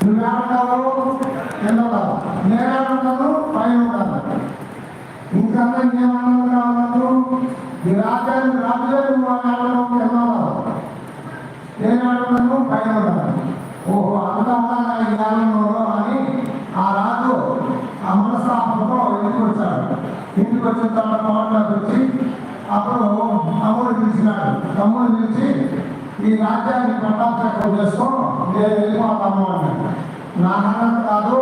నువ్వేమంటావు కింద నేనేమంటాను పైన ఉంటాను ఇంకంతా ఇంకేమన్నా కావాలంటావు ఈ రాజ్యాన్ని రాజుగారు ఏమన్నావు కింద నేనేమంటున్నాను పైన ఉంటాను ఓహో అంత ఉందా ఈ అని ఆ రాజు ఆ మనస్తాపంతో ఇంటికి వచ్చాడు ఇంటికి వచ్చిన తర్వాత కోటలోకి వచ్చి అప్పుడు తమ్ముడు పిలిచినాడు తమ్ముడు పిలిచి ఈ రాజ్యాన్ని పట్టాభిషేకం చేసుకో నేను వెళ్ళిపోతాను అన్నాడు నా అన్నంత కాదు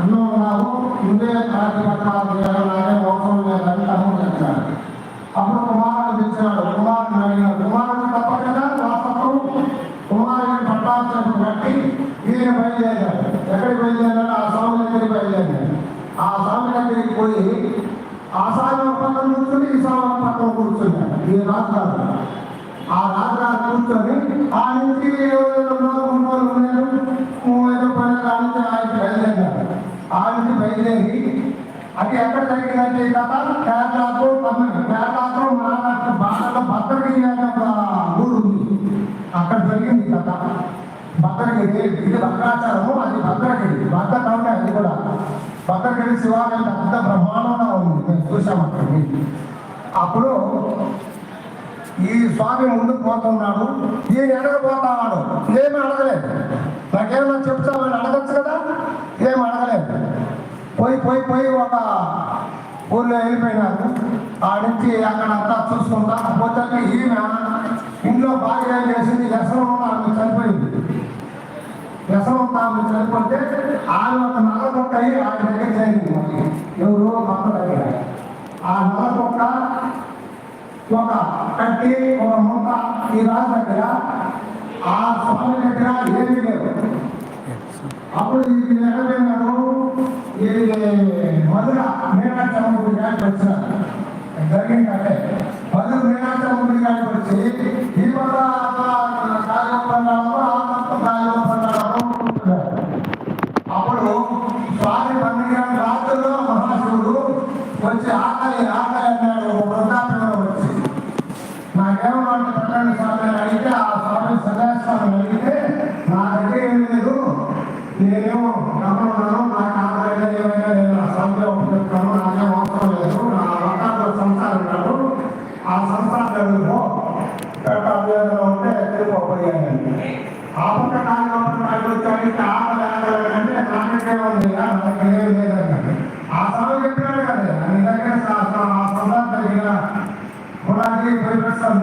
అన్నం ఉన్నావు ముందే రాజ్య పట్టాలు నాకే మోసం లేదని తమ్ముడు చెప్పాడు. అప్పుడు కుమారుడు పిలిచాడు కుమారుడు అడిగిన కుమారుడు తప్ప కదా వాస్తవం కుమారుడిని పట్టాభిషేకం బట్టి ఈయన బయలుదేరాడు. ఎక్కడికి బయలుదేరాడు? ఆ స్వామి దగ్గరికి బయలుదేరాడు. ఆ స్వామి దగ్గరికి పోయి ఆ స్వామి పక్కన కూర్చుని ఈ స్వామి పక్కన కూర్చున్నాడు. ఈ రాజు ఆ రాజుగారు కూర్చొని ఆ నుంచి ఏదో పని కానించి ఆయనకి బయలుదేరారు. ఆ నుంచి బయలుదేరి అది ఎక్కడ జరిగిందంటే ఈ కథ కేరళతో తమిళ కేరళతో మహారాష్ట్ర భాషలో భద్రగిరి అనే ఒక ఊరు ఉంది. అక్కడ జరిగింది కథ భద్రగిరి ఇది భద్రాచారము అది భద్రగిరి భద్ర టౌన్ అది కూడా. భద్రగిరి శివాలయం పెద్ద బ్రహ్మాండంగా ఉంది. చూసాం అక్కడికి. అప్పుడు ఈ స్వామి ముందుకు పోతున్నాడు ఈయన ఎడగబోతాడు ఏమి అడగలేదు. నాకేమన్నా చెప్తామని అడగచ్చు కదా? ఏమి అడగలేదు. పోయి పోయి పోయి ఒక ఊళ్ళో వెళ్ళిపోయినారు ఆ నుంచి అక్కడ అంతా చూసుకుంటా పోతే ఈమె ఇంట్లో భార్య ఏం చేసింది? వ్యసనం ఆమె చనిపోయింది. వ్యసనం ఆమె చనిపోతే ఆమె ఒక నల్లకొక్క అయ్యి ఆమె దగ్గర చేరింది ఎవరు మొక్క దగ్గర ఆ నల్లకొక్క ఒక కట్టి ఒక మూట ఈ రాజు దగ్గర ఆ స్వామి దగ్గర ఏమీ లేదు అప్పుడు ఇది ఎక్కడైనాడు ఇది మధుర మీనాక్షమ్మ గుడి గారికి వచ్చినారు జరిగిందంటే మధుర మీనాక్షమ్మ గుడి గారికి వచ్చి సదాస్వామి నా దగ్గర ఏం లేదు. నేనేమో నమ్మన్నాను నాకు ఆకలి ఏమైనా నేను ఆ స్వామిలో నాకేం అవసరం లేదు. నా వకాలో సంసారం కాదు. ఆ సంసారం పో ఉంటే ఎక్కడిపోయాను ఆ పక్క కాలంలో నాకు వచ్చాడు నాకే ఉంది ఆ స్వామి చెప్పినాడు కదా నీ దగ్గర ఆ సంసారం జరిగిన కులానికి పరిపెట్టాలి